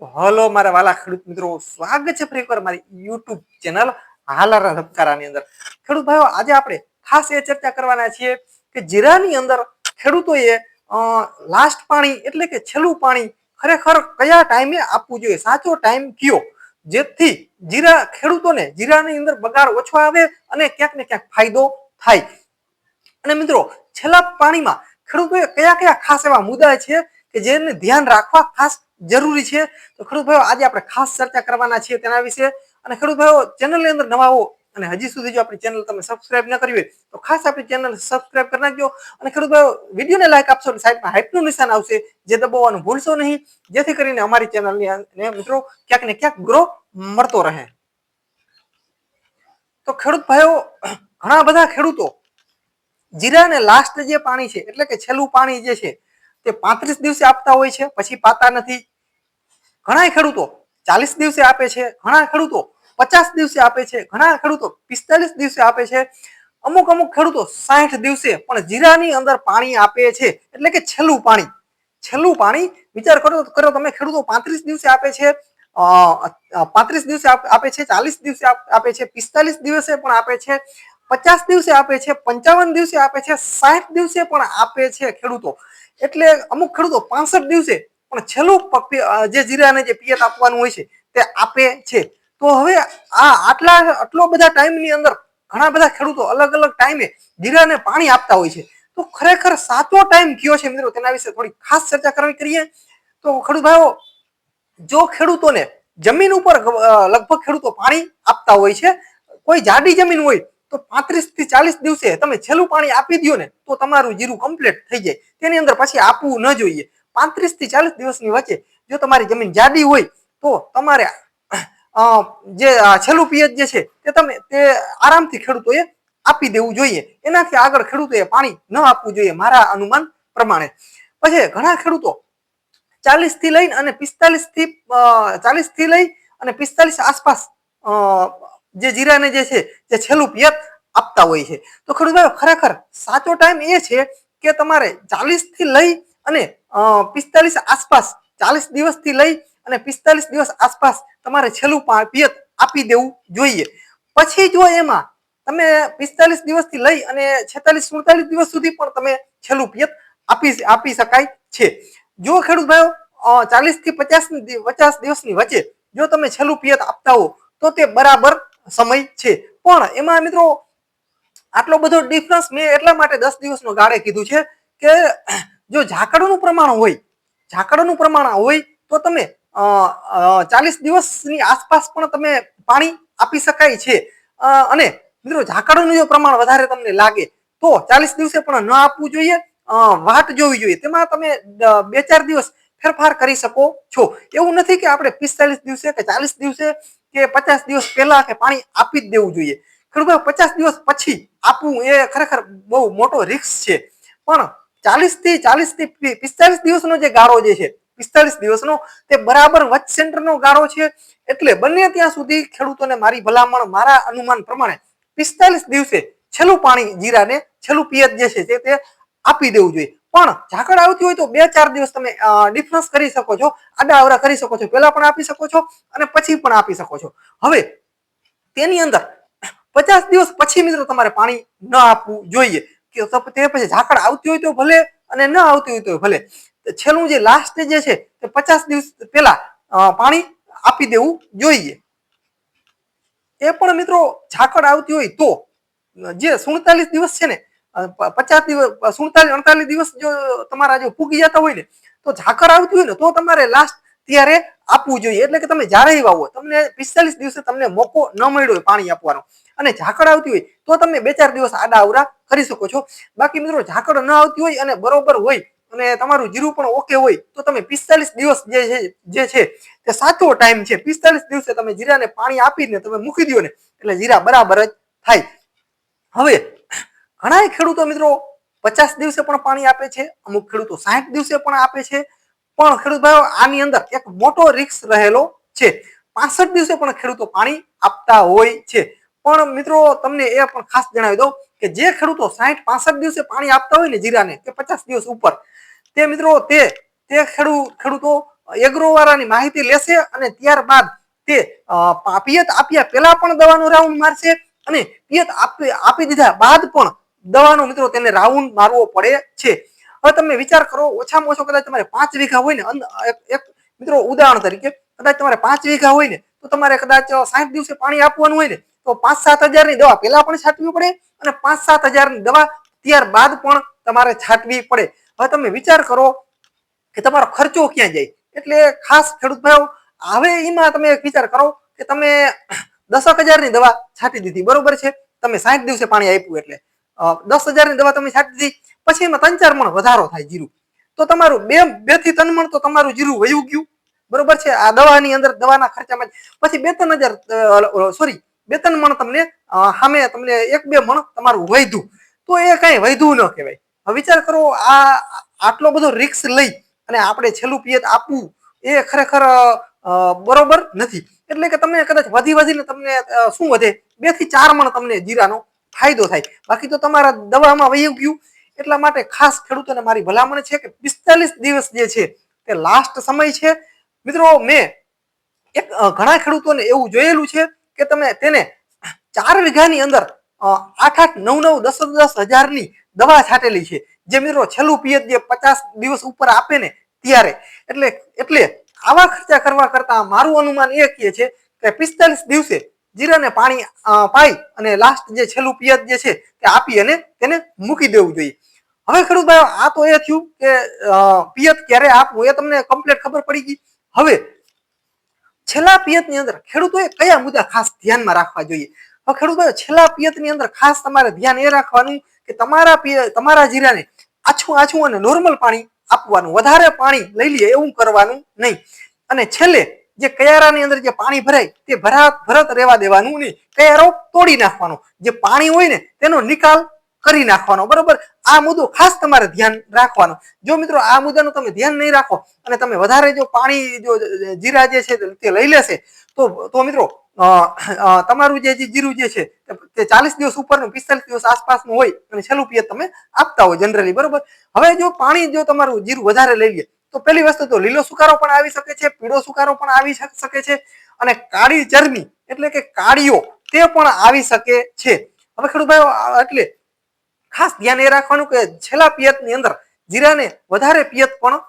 Hello મારા વાલા ખેડૂત મિત્રો, સ્વાગત છે ફરી મારી યુટ્યુબ ચેનલ હાલારા ધબકારાની અંદર. ખેડૂત ભાઈઓ, આજે આપણે ખાસ એ ચર્ચા કરવાના છીએ કે જીરાની અંદર ખેડૂતોએ લાસ્ટ પાણી એટલે કે છેલ્લું પાણી ખરેખર કયા ટાઈમે આપવું જોઈએ? સાચો ટાઈમ કયો? જેથી જીરા, ખેડૂતોને જીરાની અંદર બગાડ ઓછો આવે અને ક્યાંક ને ક્યાંક ફાયદો થાય. અને મિત્રો, છેલ્લા પાણીમાં ખેડૂતોએ કયા કયા ખાસ એવા મુદ્દા છે કે જેને ધ્યાન રાખવા, ખાસ જરૂરી છે. તો ખેડૂત ભાઈઓ આજે આપણે ખાસ ચર્ચા કરવાના છીએ તેના વિશે. અને ખેડૂત ભાઈઓ ચેનલની અંદર નવા હો અને હજી સુધી જો આપણી ચેનલ તમે સબસ્ક્રાઇબ ન કરી હોય, તો ખાસ આપણી ચેનલ સબસ્ક્રાઇબ કરી નાખજો. અને ખેડૂત ભાઈઓ વિડીયોને લાઈક આપશો અને સાઈડમાં હાઇપનું નિશાન આવશે, જે દબાવવાનું ભૂલશો નહીં. જેથી કરીને અમારી ચેનલની મિત્રો, ક્યાંક ને ક્યાંક ગ્રો મળતો રહે. તો ખેડૂત ભાઈઓ ઘણા બધા ખેડૂતો જીરાને લાસ્ટ જે પાણી છે, એટલે કે છેલ્લું પાણી જે છે, તે પાંત્રીસ દિવસે આપતા હોય છે, પછી પાતા નથી. ઘણા ખેડૂતો ચાલીસ દિવસે આપે છે ઘણા ખેડૂતો પચાસ દિવસે આપે છે ઘણા ખેડૂતો પિસ્તાલીસ દિવસે આપે છે. અમુક અમુક ખેડૂતો સાઠ દિવસે પણ જીરાની અંદર પાણી આપે છે. એટલે કે છેલ્લું પાણી. છેલ્લું પાણી વિચાર કરો કરો તમે, ખેડૂતો પાંત્રીસ દિવસે આપે છે પાંત્રીસ દિવસે આપે છે, ચાલીસ દિવસે આપે છે, પિસ્તાલીસ દિવસે પણ આપે છે, પચાસ દિવસે આપે છે, પંચાવન દિવસે આપે છે, સાઠ દિવસે પણ આપે છે ખેડૂતો. એટલે અમુક ખેડૂતો પાસઠ દિવસે પણ છેલ્લું જે જીરાને જે પિયત આપવાનું હોય છે, તે આપે છે. તો હવે આ આટલા, આટલો બધા ટાઈમની અંદર ઘણા બધા ખેડૂતો અલગ અલગ ટાઈમે જીરાને પાણી આપતા હોય છે. તો ખરેખર સાચો ટાઈમ કયો છે મિત્રો? તેના વિશે થોડી ખાસ ચર્ચા કરવી કરીએ. તો ખેડૂત ભાઈઓ, જો ખેડૂતોને જમીન ઉપર લગભગ ખેડૂતો પાણી આપતા હોય છે, કોઈ જાડી જમીન હોય, તો પાંત્રીસથી ચાલીસ દિવસે તમે છેલ્લું પાણી આપી દો ને તો તમારું જીરું કમ્પ્લીટ થઈ જાય. તેની અંદર પછી આપવું ન જોઈએ. પાંત્રીસથી ચાલીસ દિવસની વચ્ચે જો તમારી જમીન જાડી હોય તો તમારે જે છેલ્લું પિયત જે છે તે તમે, તે આરામથી ખેડૂતોએ આપી દેવું જોઈએ. એનાથી આગળ ખેડૂતોએ પાણી ન આપવું જોઈએ મારા અનુમાન પ્રમાણે. પછી ઘણા ખેડૂતો ચાલીસથી લઈને અને પિસ્તાલીસથી ચાલીસથી લઈ અને પિસ્તાલીસ આસપાસ જે જીરાને જે છે, જે છેલ્લું પિયત આપતા હોય છે. તો ખેડૂત, ખરેખર સાચો ટાઈમ એ છે કે તમારે ચાલીસથી લઈ અને પિસ્તાલીસ આસપાસ, ચાલીસ દિવસથી લઈ અને પિસ્તાલીસ દિવસ આસપાસ તમારે છેલ્લું પિયત આપી દેવું જોઈએ. પછી જો એમાં તમે પિસ્તાલીસ દિવસથી લઈ અને છેતાલીસ, સુડતાલીસ દિવસ સુધી પણ તમે છેલ્લું પિયત આપી આપી શકાય છે. જો ખેડૂત ભાઈઓ ચાલીસથી પચાસ પચાસ દિવસની વચ્ચે જો તમે છેલ્લું પિયત આપતા હો, તો તે બરાબર સમય છે. પણ એમાં મિત્રો, આટલો બધો ડિફરન્સ મેં એટલા માટે દસ દિવસનો ગાળે કીધું છે કે જો ઝાકળનું પ્રમાણ હોય, ઝાકળનું પ્રમાણ હોય તો તમે ચાલીસ દિવસની આસપાસ પણ તમે પાણી આપી શકાય છે. અને મિત્રો ઝાકળનું જો પ્રમાણ વધારે તમને લાગે તો ચાલીસ દિવસે પણ ન આપવું જોઈએ. વાટ જોવી જોઈએ. તેમાં તમે બે ચાર દિવસ ફેરફાર કરી શકો છો. એવું નથી કે આપણે પિસ્તાલીસ દિવસે કે ચાલીસ દિવસે કે પચાસ દિવસ પહેલા કે પાણી આપી જ દેવું જોઈએ. ખેડૂતો પચાસ દિવસ પછી આપવું એ ખરેખર બહુ મોટો રિસ્ક છે. પણ ચાલીસથી ચાલીસથી પિસ્તાલીસ દિવસનો જે ગાળો જે છે પિસ્તાલીસ દિવસનો, તે બરાબર વચ સેન્ટરનો ગાળો છે. એટલે બંને ત્યાં સુધી ખેડૂતોને મારી ભલામણ, મારા અનુમાન પ્રમાણે પિસ્તાલીસ દિવસે છેલ્લું પાણી જીરાને, છેલ્લું પિયત જે છે, તે આપી દેવું જોઈએ. પણ ઝાકળ આવતી હોય તો બે, ચાર દિવસ તમે ડિફરન્સ કરી શકો છો, આડા અવરા કરી શકો છો, પહેલા પણ આપી શકો છો અને પછી પણ આપી શકો છો. હવે, તેની અંદર પચાસ દિવસ પછી મિત્રો તમારે પાણી ન આપવું જોઈએ. તે પછી ઝાકળ આવતી હોય તો ભલે અને ન આવતી હોય તો ભલે. છેલ્લું જે લાસ્ટ જે છે તે પચાસ દિવસ પહેલા પાણી આપી દેવું જોઈએ. એ પણ મિત્રો ઝાકળ આવતી હોય તો, જે સુડતાલીસ દિવસ છે ને પચાસ દિવસ, સુડતાલીસ, અડતાલીસ દિવસ જો તમારા જો ફૂગી જતા હોય ને, તો ઝાકર આવતી હોય ને, તો તમારે લાસ્ટ ત્યારે આપવું જોઈએ. એટલે કે તમે જ્યારે વાવો તમને પિસ્તાલીસ દિવસે તમને મોકો ન મળ્યો હોય પાણી આપવાનો. અને ઝાકળ આવતી હોય તો તમે બે ચાર દિવસ આડા અવરા કરી શકો છો. બાકી મિત્રો, ઝાકળ ન આવતી હોય અને બરોબર હોય અને તમારું જીરું પણ ઓકે હોય, તો તમે પિસ્તાલીસ દિવસ જે છે જે છે, તે સાચો ટાઈમ છે. પિસ્તાલીસ દિવસે તમે જીરાને પાણી આપીને તમે મૂકી દો ને, એટલે જીરા બરાબર જ થાય. હવે ઘણા ખેડૂતો મિત્રો પચાસ દિવસે પણ પાણી આપે છે, અમુક ખેડૂતો સાઠ દિવસે પણ આપે છે પણ ખેડૂત ભાઈઓ, આની અંદર એક મોટો રિક્સ રહેલો છે. પાસઠ દિવસે પણ ખેડૂતો પાણી આપતા હોય છે. પણ મિત્રો, તમને એ પણ ખાસ જણાવી દઉં કે જે ખેડૂતો સાહીઠ પાસઠ દિવસે પાણી આપતા હોય ને જીરાને, કે પચાસ દિવસ ઉપર, તે મિત્રો, તે તે ખેડૂત ખેડૂતો એગ્રોવાળાની માહિતી લેશે અને ત્યારબાદ તે પિયત આપ્યા પહેલા પણ દવાનો રાઉન્ડ મારશે અને પિયત આપી આપી દીધા બાદ પણ દવાનો મિત્રો તેને રાઉન્ડ મારવો પડે છે. હવે તમે વિચાર કરો, ઓછામાં ઓછો કદાચ તમારે પાંચ વીઘા હોય ને એક- મિત્રો ઉદાહરણ તરીકે, કદાચ તમારે પાંચ વીઘા હોય ને, તો તમારે કદાચ સાઠ દિવસે પાણી આપવાનું હોય ને, તો પાંચ સાત હજારની દવા પહેલા પણ છાંટવી પડે અને પાંચ સાત હજારની દવા ત્યારબાદ પણ તમારે છાંટવી પડે. હવે તમે વિચાર કરો કે તમારો ખર્ચો ક્યાં જાય? એટલે ખાસ ખેડૂત ભાઈઓ, હવે એમાં તમે વિચાર કરો કે તમે દસક હજારની દવા છાંટી દીધી, બરોબર છે? તમે સાઠ દિવસે પાણી આપ્યું એટલે. દસ હજારની દવા તમે છાંટી દીધી પછી એમાં ત્રણ ચાર મણ વધારો થાય જીરું. તો તમારું બે બેથી ત્રણ મણ તો તમારું જીરું વયું ગયું. બરોબર છે? આ દવાની અંદર દવાના ખર્ચામાં. પછી બે ત્રણ હજાર સોરી, બે ત્રણ મણ તમને સામે તમને એક, બે મણ તમારું વૈધું તો એ કઈ વૈધું ન કહેવાય. હવે વિચાર કરો, આ, આટલો બધો રિક્સ લઈ અને આપણે છેલ્લું પિયત આપવું એ ખરેખર બરોબર નથી. એટલે કે તમને કદાચ વધી વધીને તમને શું વધે? બેથી ચાર મણ તમને જીરાનો ફાયદો થાય. બાકી તો તમારા દવામાં વહી ગયું. એટલા માટે ખાસ ખેડૂતોને મારી ભલામણ છે કે પિસ્તાલીસ દિવસ જે છે તે લાસ્ટ સમય છે. મિત્રો, મેં એક ઘણા ખેડૂતોને એવું જોયેલું છે કે તમે તેને ચાર વીઘાની અંદર આઠ આઠ, નવ નવ, દસ દસ હજારની દવા છાંટેલી છે. જે મિત્રો છેલ્લું પિયત જે પચાસ દિવસ ઉપર આપે ને ત્યારે. એટલે એટલે આવા ખર્ચા કરવા કરતા મારું અનુમાન એ કહે છે કે પિસ્તાલીસ દિવસે જીરાને પાણી પાઈ અને લાસ્ટ જે છેલ્લું પિયત જે છે તે આપી અને તેને મૂકી દેવું જોઈએ. હવે ખેડૂત ભાઈ આ તો એ થયું કે પિયત ક્યારે આપવું, એ તમને કમ્પ્લીટ ખબર પડી ગઈ. હવે, છેલ્લા પિયતની અંદર ખેડૂતોએ કયા મુદ્દા ખાસ ધ્યાનમાં રાખવા જોઈએ? હવે ખેડૂત ભાઈ છેલ્લા પિયતની અંદર ખાસ તમારે ધ્યાન એ રાખવાનું કે તમારા તમારા જીરાને આછું આછું અને નોર્મલ પાણી આપવાનું, વધારે પાણી લઈ લઈએ એવું કરવાનું નહીં. અને છેલ્લે, જે કયારાની અંદર જે પાણી ભરાય, તે ભરાત, ભરત રહેવા દેવાનું નહીં. કયારો તોડી નાખવાનો. જે પાણી હોય ને, તેનો નિકાલ કરી નાખવાનો. બરોબર? આ મુદ્દો ખાસ તમારે ધ્યાન રાખવાનો. જો મિત્રો, આ મુદ્દાનું તમે ધ્યાન નહીં રાખો અને તમે વધારે જો પાણી જો જીરા જે છે તે લઈ લેશે, તો તો મિત્રો તમારું જે જીરું જે છે તે ચાલીસ દિવસ ઉપરનું, પિસ્તાલીસ દિવસ આસપાસનું હોય અને છેલ્લું પિયત તમે આપતા હોય જનરલી બરોબર? હવે જો પાણી જો તમારું જીરું વધારે લઈ લે, તો પહેલી વસ્તુ તો લીલો સુકારો પણ આવી શકે છે, પીળો સુકારો પણ આવી શક- છે અને કાળી ચરબી એટલે કે કાળીઓ તે પણ આવી શકે છે. હવે ખેડૂત ભાઈઓ એટલે ખાસ ધ્યાન એ રાખવાનું કે છેલ્લા પિયતની અંદર જીરાને વધારે પિયત પણ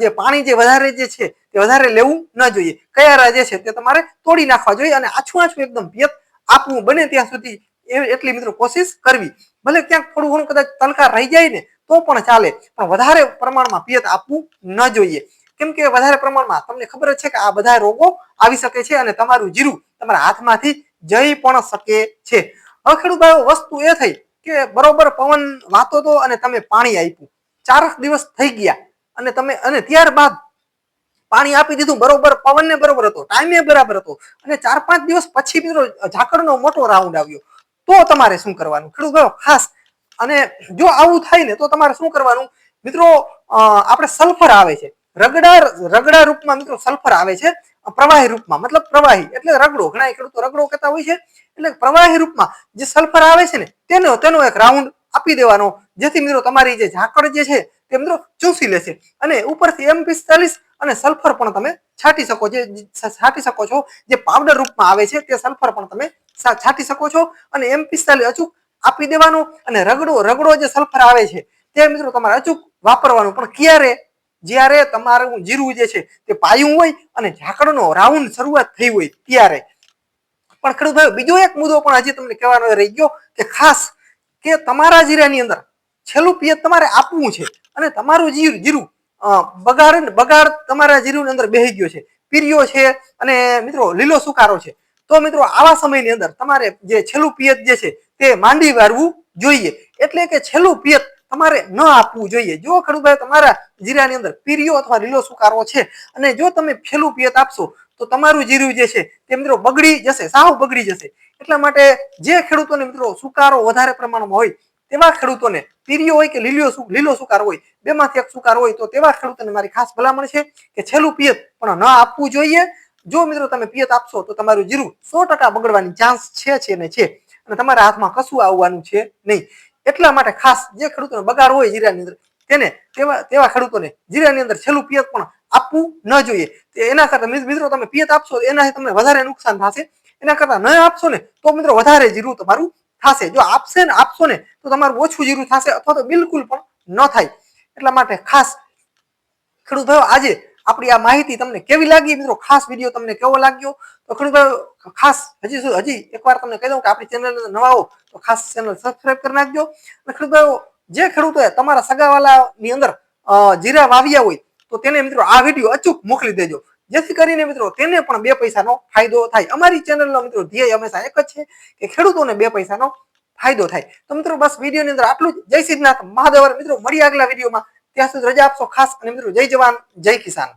જે પાણી જે વધારે જે છે તે વધારે લેવું ન જોઈએ. કયારા રાજે છે તે તમારે તોડી નાખવા જોઈએ અને આછું આછું એકદમ પિયત આપવું બને ત્યાં સુધી એટલી મિત્રો કોશિશ કરવી. ભલે ક્યાંક થોડું ઘણું કદાચ તલકા રહી જાય ને તો પણ ચાલે, પણ વધારે પ્રમાણમાં પિયત આપવું ન જોઈએ. કેમ કે વધારે પ્રમાણમાં તમને ખબર જ છે કે આ બધા રોગો આવી શકે છે અને તમારું જીરું તમારા હાથમાંથી જઈ પણ શકે છે. હવે ખેડૂત વસ્તુ એ થઈ કે બરોબર પવન વાતો તો અને તમે પાણી આપ્યું. ચારક દિવસ થઈ ગયા અને તમે અને ત્યારબાદ પાણી આપી દીધું. બરોબર પવન ને બરોબર હતો, ટાઈમે બરાબર હતો. અને ચાર પાંચ દિવસ પછી મિત્રો ઝાકળનો મોટો રાઉન્ડ આવ્યો. તો તમારે શું કરવાનું? ખેડૂત ગયો ખાસ. અને જો આવું થાય ને તો તમારે શું કરવાનું? મિત્રો આપણે સલ્ફર આવે છે. રગડા રગડા રૂપમાં મિત્રો સલ્ફર આવે છે. પ્રવાહી રૂપમાં, મતલબ પ્રવાહી, એટલે રગડો, ઘણા ખેડૂતો રગડો કહેતા હોય છે, એટલે પ્રવાહી રૂપમાં જે સલ્ફર આવે છે ને, તેનો તેનો એક રાઉન્ડ આપી દેવાનો. જેથી મિત્રો તમારી જે ઝાકળ જે છે, તે મિત્રો ચૂસી લેશે. અને ઉપરથી એમ પિસ્તાલીસ અને સલ્ફર પણ તમે છાંટી શકો જે છાંટી શકો છો. જે પાવડર રૂપમાં આવે છે, તે સલ્ફર પણ તમે છાંટી શકો છો. અને એમ પિસ્તાલીસ અચૂક આપી દેવાનું. અને રગડો રગડો જે સલ્ફર આવે છે, તે મિત્રો તમારે અચૂક વાપરવાનું. પણ ક્યારે? જ્યારે તમારું જીરું જે છે તે પાયું હોય અને ઝાકળનો રાઉન્ડ શરૂઆત થઈ હોય ત્યારે. પણ ખેડૂત ભાઈ બીજો એક મુદ્દો પણ હજી તમને કહેવાનો રહી ગયો કે ખાસ કે તમારા જીરાની અંદર છેલ્લું પિયત તમારે આપવું છે અને તમારું જીરું જીરું બગાડ બગાડ તમારા જીરુની અંદર બેહી ગયો છે. પીરિયો છે અને મિત્રો લીલો સુકારો છે. તો મિત્રો આવા સમયની અંદર તમારે જે છેલ્લું પિયત જે છે તે માંડી વાળવું જોઈએ. એટલે કે છેલ્લું પિયત તમારે ન આપવું જોઈએ. જો ખેડૂતભાઈ તમારા જીરાની અંદર પીરિયો અથવા લીલો સુકારો છે અને જો તમે છેલ્લું પિયત આપશો, તો તમારું જીરું જે છે તે મિત્રો બગડી જશે, સાવ બગડી જશે. એટલા માટે જે ખેડૂતોને મિત્રો સુકારો વધારે પ્રમાણમાં હોય, તેવા ખેડૂતોને પીરિયો હોય કે લીલો લીલો સુકાર હોય, બેમાંથી એક સુકાર હોય, તો તેવા ખેડૂતોને મારી ખાસ ભલામણ છે કે છેલ્લું પિયત પણ ન આપવું જોઈએ. જો મિત્રો તમે પિયત આપશો, તો તમારું જીરું સો ટકા બગડવાની ચાન્સ છે છે ને છે. અને તમારા હાથમાં કશું આવવાનું છે નહીં. એટલા માટે ખાસ જે ખેડૂતોને બગાડ હોય જીરાની અંદર, તેને તેવા તેવા ખેડૂતોને જીરાની અંદર છેલ્લું પિયત પણ આપવું ન જોઈએ. એના કરતાં મિત- મિત્રો તમે પિયત આપશો એનાથી તમને વધારે નુકસાન થશે. એના કરતાં ન આપશો ને તો મિત્રો વધારે જીરું તમારું થશે. જો આપશે ને આપશો ને તો તમારું ઓછું જીરું થશે અથવા તો બિલકુલ પણ ન થાય. એટલા માટે ખાસ ખેડૂત ભાઈઓ આજે આપણી આ માહિતી તમને કેવી લાગી? મિત્રો, ખાસ વીડિયો તમને કેવો લાગ્યો? તો ખેડૂત ખાસ હજી હજી એકવાર તમને કહી દઉં કે આપણી ચેનલ નવા હો, તો ખાસ ચેનલ સબસ્ક્રાઈબ કરી નાખજો. અને ખેડૂત જે ખેડૂતોએ તમારા સગાવાલાની અંદર જીરા વાવ્યા હોય, તો તેને મિત્રો આ વીડિયો અચૂક મોકલી દેજો. જેથી કરીને મિત્રો તેને પણ બે પૈસાનો ફાયદો થાય. અમારી ચેનલનો મિત્રો ધ્યેય હંમેશા એક જ છે કે ખેડૂતોને બે પૈસાનો ફાયદો થાય. તો મિત્રો, બસ વિડીયોની અંદર આટલું જ. જય સિદ્ધનાથ મહાદેવર. મિત્રો મળી આગલા વિડીયોમાં ત્યાં સુધી રજા આપશો ખાસ અને મિત્રો જય જવાન જય કિસાન.